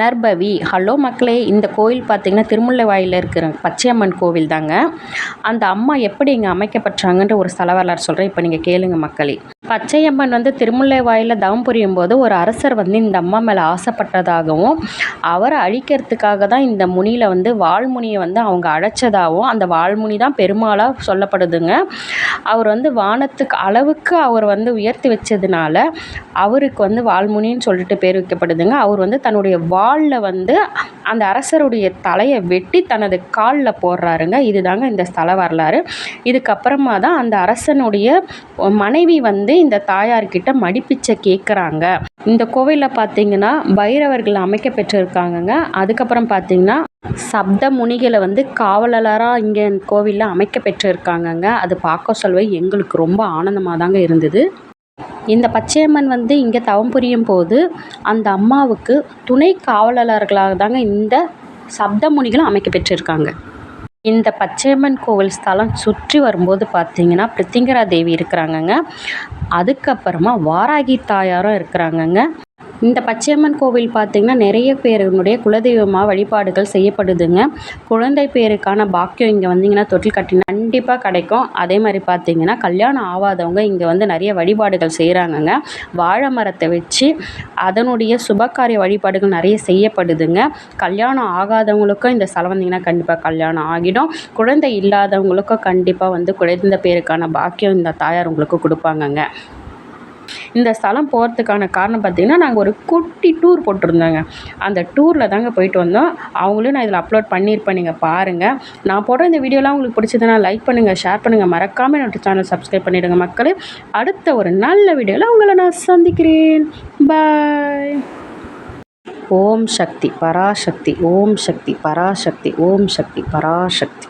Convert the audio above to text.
நர்பவி hello மக்களே இந்த கோயில் பார்த்திங்கன்னா திருமுல்லைவாயில் இருக்கிற பச்சையம்மன் கோவில் தாங்க அந்த அம்மா எப்படி இங்கே அமைக்கப்பட்டாங்கன்ற ஒரு ஸ்தல வரலாறு சொல்கிறேன் இப்போ நீங்கள் கேளுங்க மக்களே. பச்சையம்மன் வந்து திருமுல்லைவாயில் தவம் புரியும் போது ஒரு அரசர் வந்து இந்த அம்மா மேலே ஆசைப்பட்டதாகவும் அவரை அழிக்கிறதுக்காக தான் இந்த முனியில் வந்து வால்முனியை வந்து அவங்க அழைச்சதாகவும் அந்த வால்முனி தான் பெருமாளாக சொல்லப்படுதுங்க. அவர் வந்து வானத்துக்கு அளவுக்கு அவர் வந்து உயர்த்தி வச்சதுனால அவருக்கு வந்து வால்முனின்னு சொல்லிட்டு பேர் வைக்கப்படுதுங்க. அவர் வந்து தன்னுடைய வாளில் வந்து அந்த அரசருடைய தலையை வெட்டி தனது காலில் போடுறாருங்க. இதுதாங்க இந்த ஸ்தல வரலாறு. இதுக்கப்புறமா தான் அந்த அரசனுடைய மனைவி வந்து இந்த தாயார்கிட்ட மடிப்பிச்சை கேட்குறாங்க இந்த கோவிலில் பார்த்தீங்கன்னா பைரவர்கள் அமைக்க பெற்றிருக்காங்கங்க. அதுக்கப்புறம் பார்த்தீங்கன்னா சப்த முனிகளை வந்து காவலராக இங்கே கோவிலில் அமைக்க பெற்றிருக்காங்கங்க. அது பார்க்க சொல்லவே எங்களுக்கு ரொம்ப ஆனந்தமாக தாங்க இருந்தது. இந்த பச்சையம்மன் வந்து இங்கே தவம் புரியும் போது அந்த அம்மாவுக்கு துணை காவலர்களாக தாங்க இந்த சப்தமுனிகளும் அமைக்க பெற்றிருக்காங்க. இந்த பச்சையம்மன் கோவில் ஸ்தலம் சுற்றி வரும்போது பார்த்தீங்கன்னா பிரித்திங்கரா தேவி இருக்கிறாங்கங்க. அதுக்கப்புறமா வாராகி தாயாரும் இருக்கிறாங்கங்க. இந்த பச்சையம்மன் கோவில் பார்த்திங்கன்னா நிறைய பேருனுடைய குலதெய்வமாக வழிபாடுகள் செய்யப்படுதுங்க. குழந்தை பேருக்கான பாக்கியம் இங்கே வந்தீங்கன்னா தொட்டில் கட்டி கண்டிப்பாக கிடைக்கும். அதே மாதிரி பார்த்திங்கன்னா கல்யாணம் ஆகாதவங்க இங்கே வந்து நிறைய வழிபாடுகள் செய்கிறாங்கங்க வாழை மரத்தை வச்சு அதனுடைய சுபகாரிய வழிபாடுகள் நிறைய செய்யப்படுதுங்க. கல்யாணம் ஆகாதவங்களுக்கும் இந்த ஸ்தலம் வந்தீங்கன்னா கண்டிப்பாக கல்யாணம் ஆகிடும். குழந்தை இல்லாதவங்களுக்கும் கண்டிப்பாக வந்து குழந்தை பேருக்கான பாக்கியம் இந்த தாயார் உங்களுக்கு கொடுப்பாங்கங்க. இந்த ஸ்தலம் போகிறதுக்கான காரணம் பார்த்திங்கன்னா நாங்கள் ஒரு குட்டி டூர் போட்டிருந்தோங்க. அந்த டூரில் தாங்க போயிட்டு வந்தோம். அவங்களும் நான் இதில் அப்லோட் பண்ணியிருப்பேன். நீங்கள் பாருங்கள் நான் போடுற இந்த வீடியோலாம் உங்களுக்கு பிடிச்சதுன்னா லைக் பண்ணுங்கள் ஷேர் பண்ணுங்கள் மறக்காமல் என்னோட சேனல் சப்ஸ்கிரைப் பண்ணிவிடுங்க மக்களே. அடுத்த ஒரு நல்ல வீடியோவில் உங்களை நான் சந்திக்கிறேன். பாய் ஓம் சக்தி பராசக்தி. ஓம் சக்தி பராசக்தி. ஓம் சக்தி பராசக்தி.